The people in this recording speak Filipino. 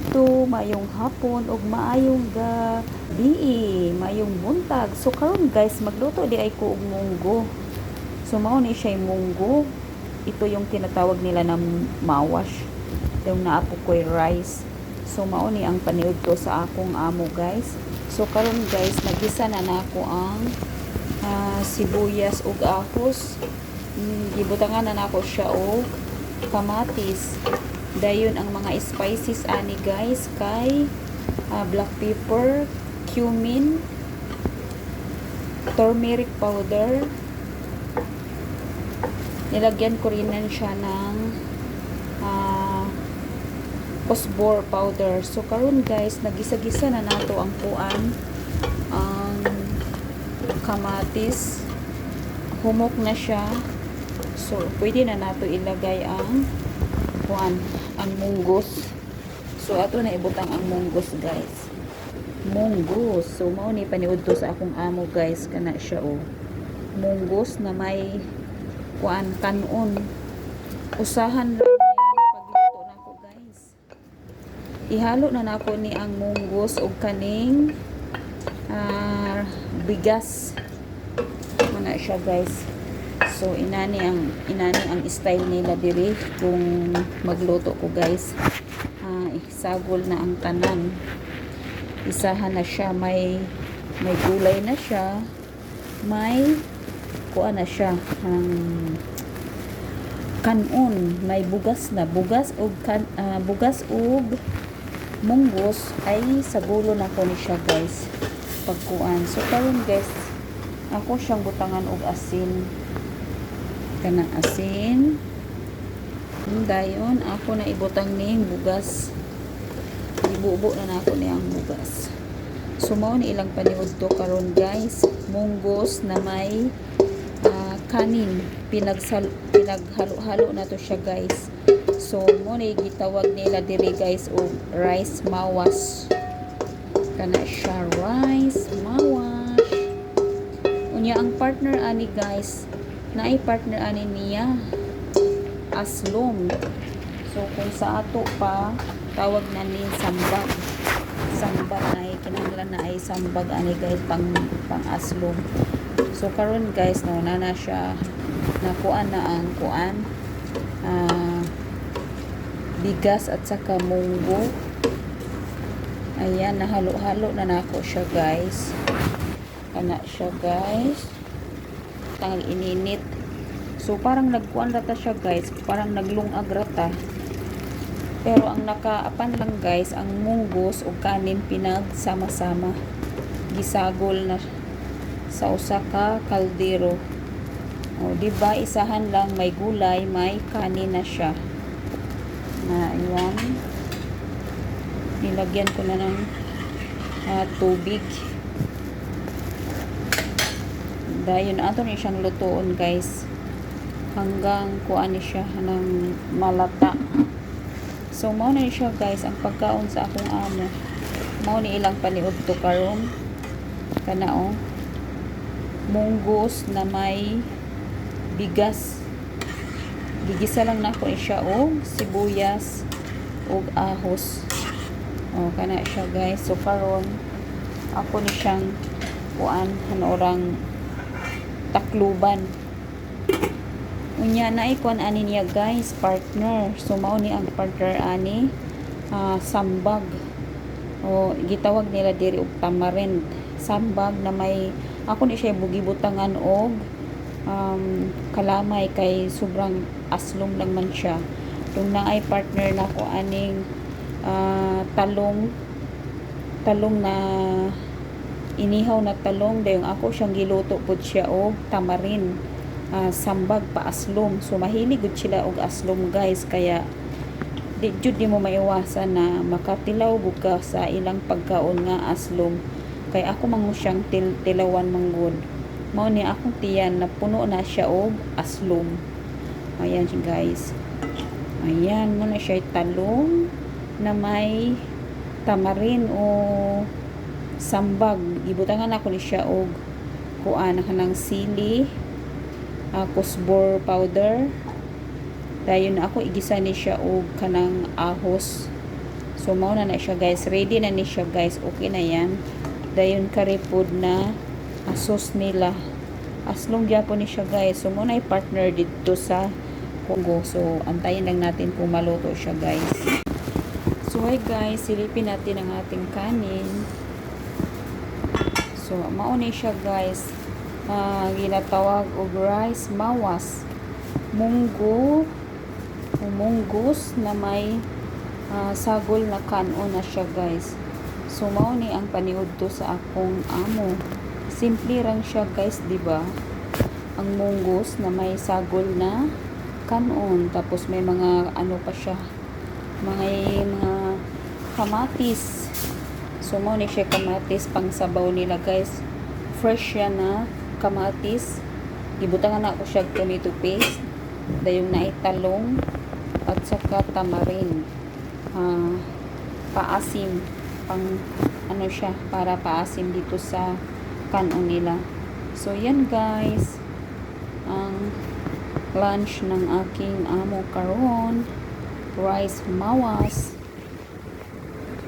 adto, maayong hapon ug maayong gabi, maayong buntag. So karon guys, magluto di ay ko og munggo. So mao ni siya munggo. Ito yung tinatawag nila na mawash. Yung naapo ko'y rice. So mao ni ang paniud ko sa akong amo guys. So karon guys, nagisa na nako ang ah, sibuyas ug ahos. Mm, gibutangan na nako siya og kamatis. Dayon ang mga spices ani guys kay ah, black pepper, cumin, turmeric powder. Nilagyan ko rin siya ng ah, osbor powder. So karon guys, nagisa-gisa na nato ang kuan ang kamatis. Humok na siya. So pwede na nato ilagay ang kuan ang munggos. So ato na ibutang ang munggos guys. Munggos. So mao ni paniud to sa akong amo guys kana siya oh. Munggos na may kuan kanon. Usahan lang pagluto nako guys. Ihalo na nako ni ang munggos ug kaning ah, bigas. Mana siya guys. So inani ang inani ang style nila diri kung magluto ko guys. Ah, sagol na ang tanan. Isahan na siya may may gulay na siya. May kuan na siya ang kanon may bugas na bugas ug kan, ah, bugas ug munggos ay sagulo na ko ni siya guys pagkuan so karon guys ako siyang butangan og asin kana asin. Hmm, dayon ako na ibutang ning bugas. Ibubo na nako ni ang bugas. So mao ni ilang paniud to karon guys. Munggos na may ah, kanin. Pinagsal pinaghalo-halo na to siya guys. So mo ni gitawag nila diri guys og rice mawas. Kana siya rice mawas. Unya ang partner ani guys naay partner ani niya aslom so kung sa ato pa tawag na ni sambag. Sambag na ay kinahanglan na ay sambag ani guys pang pang aslom so karon guys no na na siya nakuan na ang kuan ah, bigas at saka munggo. Ayan nahalo-halo na nako siya guys. Kana siya guys tangang ininit. So parang nagkuan rata siya guys. Parang naglungag rata. Pero ang nakaapan lang guys ang munggos o kanin pinagsama-sama. Gisagol na sa usa ka kaldero. O di ba isahan lang may gulay may kanin na siya. Na ayan nilagyan ko na ng ah, tubig dayon ato ni siyang lutoon guys. Hanggang kuan ni siya ng malata. So mao na siya guys ang pagkaon sa akong amo. Mao ni ilang paniud to karon. Kana oh. Munggos na may bigas. Gigisa lang nako ni siya og sibuyas og ahos. Oh kana siya guys. So karon ako ni siyang kuan ano orang takluban unya na ikon ani niya guys partner. So mao ni ang partner ani ah, sambag. O gitawag nila diri og tamarind. Sambag na may ako ni siya bugibutangan og um, kalamay kay sobrang aslom lang man siya. Tung na ay partner na ko aning ah, talong talong na inihaw na talong dayong ako siyang giluto pud siya og tamarin. Ah, sambag pa aslom. So mahilig gud sila og aslom guys. Kaya di jud di mo maiwasan na makatilaw gud ka sa ilang pagkaon nga aslom. Kay ako mangu siyang til tilawan manggod. Mao ni akong tiyan na puno na siya og aslom. Ayan guys. Ayan mo na siya talong na may tamarin o sambag ibutangan ako ni siya og kuan kanang sili uh, kusbor powder dayon na ako igisa ni siya og kanang ahos So, mao na na siya guys. Ready na ni siya guys. Okay na yan. Dayon karipod na asos nila. Aslong gyapon ni siya guys. So, muna i-partner dito sa Congo. So, antayin lang natin kung maluto siya guys. So, hi guys. Silipin natin ang ating kanin. So, mauna siya guys. Ah, ginatawag og rice mawas. Munggo munggos na may ah, sagol na kanon na siya guys. So mao ni ang paniudto sa akong amo. Simple lang siya guys, di ba? Ang munggos na may sagol na kanon tapos may mga ano pa siya. Mga mga kamatis. So mao ni siya kamatis pang sabaw nila guys. Fresh siya na kamatis. Gibutangan na ako siya tomato paste. Dayong naitalong at saka tamarin. Ah, paasim pang ano siya para paasim dito sa kanon nila. So yan guys ang lunch ng aking amo karon rice mawas.